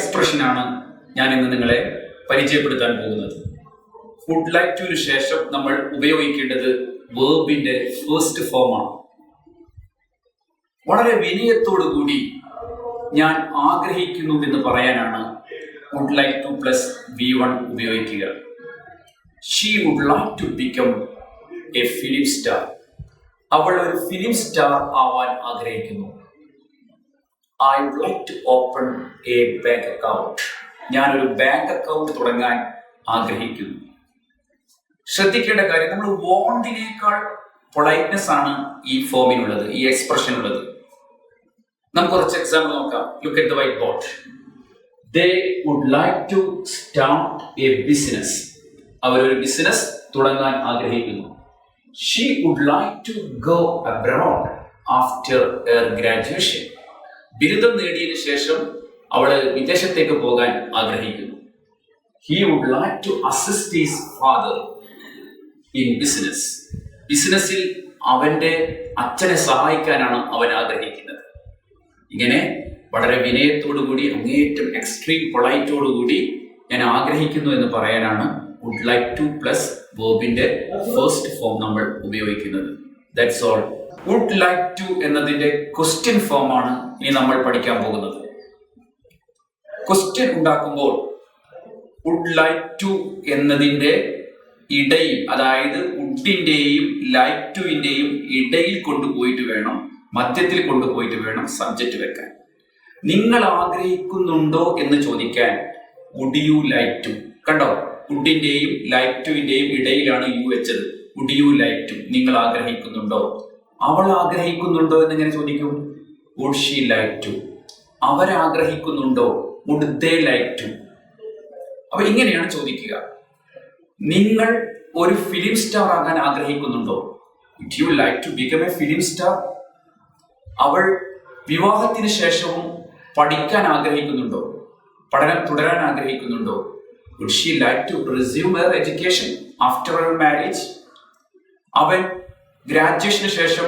എക്സ്പ്രഷനാണ് ഞാൻ ഇന്ന് നിങ്ങളെ പരിചയപ്പെടുത്താൻ പോകുന്നത്. വുഡ് ലൈക്ക് ടുവിന് ശേഷം നമ്മൾ ഉപയോഗിക്കേണ്ടത് വേർബിന്റെ ഫേസ്റ്റ് ഫോമാണ് വളരെ വിനയത്തോടു കൂടി ഞാൻ ആഗ്രഹിക്കുന്നു എന്ന് പറയാനാണ് would like to plus V one ഉപയോഗിക്കുക. She would like to become a film star അവൾ ഒരു ഫിലിം സ്റ്റാർ ആവാൻ ആഗ്രഹിക്കുന്നു. I would like to open a bank account ഞാനൊരു ബാങ്ക് അക്കൗണ്ട് തുടങ്ങാൻ ആഗ്രഹിക്കുന്നു. ശ്രദ്ധിക്കേണ്ട കാര്യം നമ്മൾ വോണ്ടിനേക്കാൾ പൊളൈറ്റ്നെസ് ആണ് ഈ ഫോമിനുള്ളത് ഈ എക്സ്പ്രഷൻ ഉള്ളത് നമുക്ക് കുറച്ച് എക്സാമ്പിൾ നോക്കാം. Look at the whiteboard they would like to start a business അവരൊരു ബിസിനസ് തുടങ്ങാൻ ആഗ്രഹിക്കുന്നു. She would like to go abroad after graduation ബിരുദം നേടിയതിനു ശേഷം അവൾ വിദേശത്തേക്ക് പോകാൻ ആഗ്രഹിക്കുന്നു. He would like to assist his father in business ബിസിനസ്സിൽ അവന്റെ അച്ഛനെ സഹായിക്കാനാണ് അവൻ ആഗ്രഹിക്കുന്നത്. ഇങ്ങനെ വളരെ വിനയത്തോടു കൂടി അങ്ങേയറ്റം എക്സ്ട്രീം പൊളൈറ്റോടു കൂടി ഞാൻ ആഗ്രഹിക്കുന്നു എന്ന് പറയാനാണ് വുഡ് ലൈക്ക് ടു പ്ലസ് ബോബിന്റെ ഫസ്റ്റ് ഫോം നമ്മൾ ഉപയോഗിക്കുന്നത്. That's all would like to എന്നതിന്റെ ക്വസ്റ്റ്യൻ ഫോം ആണ് ഇനി നമ്മൾ പഠിക്കാൻ പോകുന്നത്. ക്വസ്റ്റ്യൻ ഉണ്ടാക്കുമ്പോൾ വുഡ് ലൈക്ക് ടു എന്നതിന്റെ ഇടയിൽ അതായത് വുഡിന്റെയും ലൈക്ക് ടുവിന്റെയും ഇടയിൽ കൊണ്ടുപോയിട്ട് വേണം മധ്യത്തിൽ കൊണ്ടുപോയിട്ട് വേണം സബ്ജക്റ്റ് വെക്കാൻ. നിങ്ങൾ ആഗ്രഹിക്കുന്നുണ്ടോ എന്ന് ചോദിക്കാൻ വുഡ് യു ലൈക്ക് ടു കണ്ടോ? വുഡിന്റെയും ലൈക്ക് ടുവിന്റെയും ഇടയിലാണ് യു വെച്ചത്. വുഡ് യു ലൈക്ക് ടു നിങ്ങൾ ആഗ്രഹിക്കുന്നുണ്ടോ? അവൾ ആഗ്രഹിക്കുന്നുണ്ടോ എന്ന് എങ്ങനെ ചോദിക്കും. Would she like to. അവരാഗ്രഹിക്കുന്നുണ്ടോ? Would they like to. അപ്പൊ ഇങ്ങനെയാണ് ചോദിക്കുക. നിങ്ങൾ ഒരു ഫിലിം സ്റ്റാർ ആകാൻ ആഗ്രഹിക്കുന്നുണ്ടോ? It you like to become a film star അവൾ വിവാഹത്തിന് ശേഷവും പഠിക്കാൻ ആഗ്രഹിക്കുന്നുണ്ടോ? പഠനം തുടരാൻ ആഗ്രഹിക്കുന്നുണ്ടോ? Would she like to resume education after marriage അവൻ ഗ്രാജുവേഷന് ശേഷം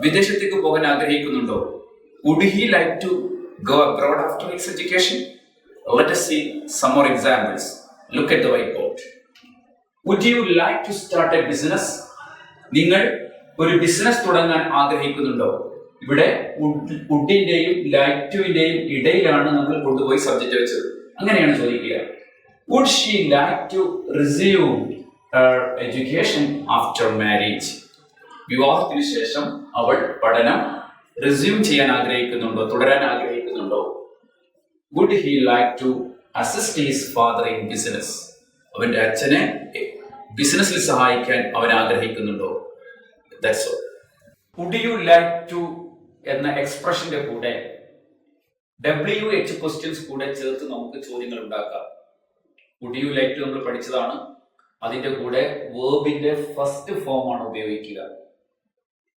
വിദേശത്തേക്ക് പോകാൻ ആഗ്രഹിക്കുന്നുണ്ടോ? Would he like to go abroad after his education let see see some examples examples. Look at the whiteboard would you like to start a business? നിങ്ങൾ ഒരു business തുടങ്ങാൻ ആഗ്രഹിക്കുന്നുണ്ടോ? ഇവിടെ വുഡിന്റെയും ലൈറ്റുവിന്റെയും ഇടയിലാണ് നമ്മൾ കൊണ്ടുപോയി സബ്ജക്റ്റ് വെച്ചത്. അങ്ങനെയാണ് ചോദിക്കുക. Would she like to resume education after marriage വിവാഹത്തിന് ശേഷം അവൾ പഠനം റെസ്യൂം ചെയ്യാൻ ആഗ്രഹിക്കുന്നുണ്ടോ തുടരാൻ ആഗ്രഹിക്കുന്നുണ്ടോ? Would he like to assist his father in business അവന്റെ അച്ഛനെ ബിസിനസ്സിൽ സഹായിക്കാൻ അവൻ ആഗ്രഹിക്കുന്നുണ്ടോ? That's all would you like to എന്ന എക്സ്പ്രഷന്റെ കൂടെ ഡബ്ല്യു എച്ച് ക്വസ്റ്റ്യൻസ് കൂടെ ചേർത്ത് നമുക്ക് ചോദ്യങ്ങൾ ഉണ്ടാക്കാം. വുഡ് യു ലൈക്ക് ടു നമ്മൾ പഠിച്ചതാണ്. അതിന്റെ കൂടെ വേർബിന്റെ ഫസ്റ്റ് ഫോം ആണ് ഉപയോഗിക്കുക.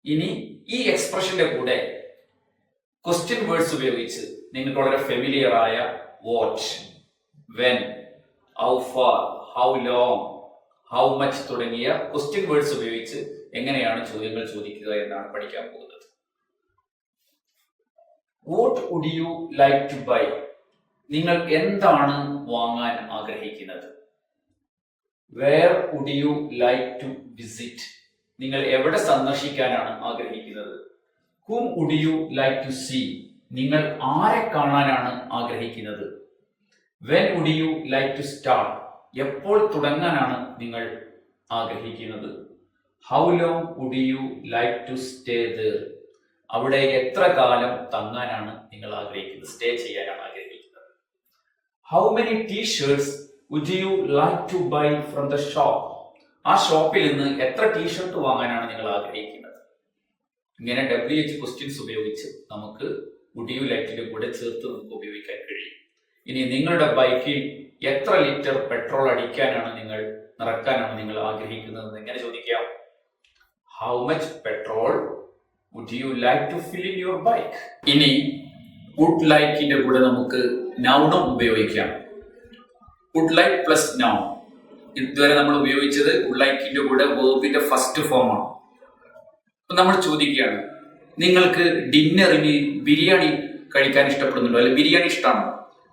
ഇനി ഈ എക്സ്പ്രഷന്റെ കൂടെ ക്വസ്റ്റ്യൻ വേർഡ്സ് ഉപയോഗിച്ച് നിങ്ങൾക്ക് വളരെ ഫെമിലിയർ ആയ what when how far how long how much തുടങ്ങിയ ക്വസ്റ്റ്യൻ വേർഡ്സ് ഉപയോഗിച്ച് എങ്ങനെയാണ് ചോദ്യങ്ങൾ ചോദിക്കുക എന്നാണ് പഠിക്കാൻ പോകുന്നത്. What would you like to buy നിങ്ങൾ എന്താണ് വാങ്ങാൻ ആഗ്രഹിക്കുന്നത്? Where would you like to visit നിങ്ങൾ എവിടെ സന്ദർശിക്കാനാണ് ആഗ്രഹിക്കുന്നത്? Whom would you like to see നിങ്ങൾ ആരെ കാണാനാണ് ആഗ്രഹിക്കുന്നത്? When would you like to start എപ്പോൾ തുടങ്ങാനാണ് നിങ്ങൾ ആഗ്രഹിക്കുന്നത്? How long would you like to stay there അവിടെ എത്ര കാലം തങ്ങാനാണ് നിങ്ങൾ ആഗ്രഹിക്കുന്നത്? സ്റ്റേ ചെയ്യാനാണ് ആഗ്രഹിക്കുന്നത്. How many T shirts would you like to buy from the shop ആ ഷോപ്പിൽ നിന്ന് എത്ര ടീഷർട്ട് വാങ്ങാനാണ് നിങ്ങൾ ആഗ്രഹിക്കുന്നത്? ഇങ്ങനെ ഡബ്ല്യു എച്ച് ക്വസ്റ്റ്യൻസ് ഉപയോഗിച്ച് നമുക്ക് വുഡ് ലൈറ്റിന്റെ കൂടെ ചേർത്ത് നമുക്ക് ഉപയോഗിക്കാൻ കഴിയും. ഇനി നിങ്ങളുടെ ബൈക്കിൽ എത്ര ലിറ്റർ പെട്രോൾ അടിക്കാനാണ് നിങ്ങൾ നിറക്കാനാണ് നിങ്ങൾ ആഗ്രഹിക്കുന്നത് എങ്ങനെ ചോദിക്കാം? How much petrol would you like to fill in your bike ഇനി വുഡ് ലൈക്കിന്റെ കൂടെ നമുക്ക് നൗണം ഉപയോഗിക്കാം. വുഡ് ലൈക്ക് പ്ലസ് നൗൺ ഇതുവരെ നമ്മൾ ഉപയോഗിച്ചത് ഉള്ളൈക്കിന്റെ കൂടെ വേർബിന്റെ ഫസ്റ്റ് ഫോമാണ് അപ്പൊ നമ്മൾ ചോദിക്കുകയാണ് നിങ്ങൾക്ക് ഡിന്നറിന് ബിരിയാണി കഴിക്കാൻ ഇഷ്ടപ്പെടുന്നുണ്ടോ? അല്ലെങ്കിൽ ബിരിയാണി ഇഷ്ടമാണോ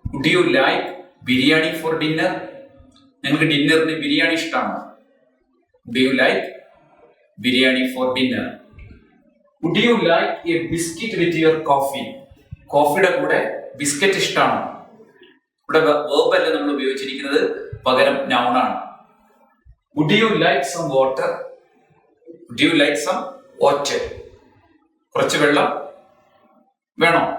would you like biryani for dinner നിങ്ങൾക്ക് ഡിന്നറിന് ബിരിയാണി ഇഷ്ടമാണോ would you like biryani for dinner would you like a biscuit with your coffee കോഫിയുടെ കൂടെ ബിസ്ക്കറ്റ് ഇഷ്ടമാണോ ഇവിടെ വേർബല്ല നമ്മൾ ഉപയോഗിച്ചിരിക്കുന്നത്? പകരം ആണ്. Would you like some water would you like some water കുറച്ച് വെള്ളം വേണോ?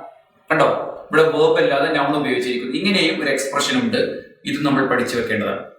കണ്ടോ? ഇവിടെ വേർബ് അല്ലാതെ noun ഉപയോഗിച്ചിരിക്കുന്നു. ഇങ്ങനെയും ഒരു എക്സ്പ്രഷൻ ഉണ്ട്. ഇത് നമ്മൾ പഠിച്ചു വെക്കേണ്ടതാണ്.